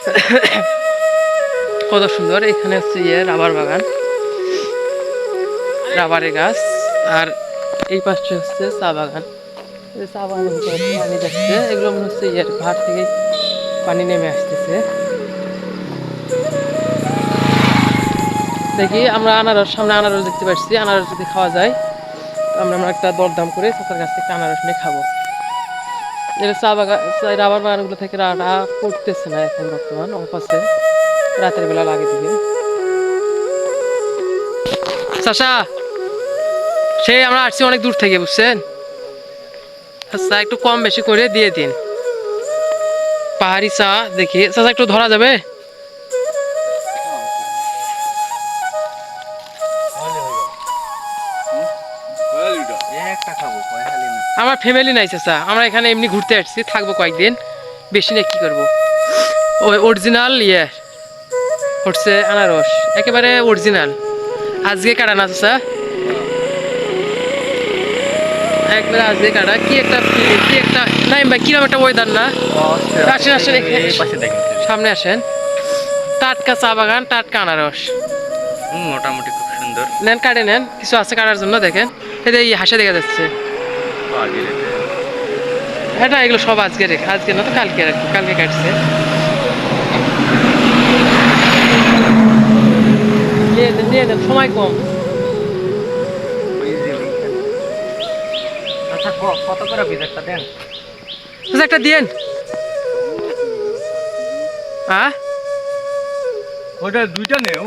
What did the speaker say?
কত সুন্দর, এখানে হচ্ছে ইয়ে রাবার বাগান। রাবারের গাছ, আর এই পাশে হচ্ছে চা বাগান। চা বাগানের পানি যাচ্ছে। এগুলো মনে হচ্ছে ইয়ের পাহাড় থেকে পানি নেমে আসতেছে। দেখি, আমরা আনারস, সামনে আনারস দেখতে পাচ্ছি। আনারস যদি খাওয়া যায় আমরা আমরা একটা দরদাম করে চাচার কাছ থেকে আনারস নিয়ে খাব। এটা চা বাগান রাবার বাগানগুলো থেকে রানা পড়তেছে না এখন বর্তমান অফ রাতের বেলা লাগে দিকে চাষা সেই আমরা আসছি অনেক দূর থেকে, বুঝছেন? আচ্ছা একটু কম বেশি করে দিয়ে দিন। পাহাড়ি চা দেখি। চাষা একটু ধরা যাবে? আমার ফ্যামিলি নাই চাচা আমরা এখানে এমনি ঘুরতে আসছি থাকব কয়েকদিন। বেশি নিয়ে কি করব। ওই অরিজিনাল ইয়ে হচ্ছে আনারস একেবারে অরিজিনাল আজকে কাটা না চাচা। একবারে আজকে কাটা। কি একটা কি একটা নাই ভাই কীরকম একটা ওয়েদার না? আসেন, আসেন, পাশে দেখেন। সামনে আসেন। টাটকা চা বাগান টাটকা আনারস। মোটামুটি খুব সুন্দর। নেন কাটে নেন। কিছু আছে কাটার জন্য দেখেন। যে এই হাসে দেখা যাচ্ছে। হ্যাঁ না এগুলো সব আজকে রেখে আজকে না তো কালকে রাখি কালকে কাটছে। নিয়ে নেন সময় কম। আচ্ছা কত করে পিস একটা দেন? আচ্ছা, একটা দিন হ্যাঁ ওইটা দুইটা নেও।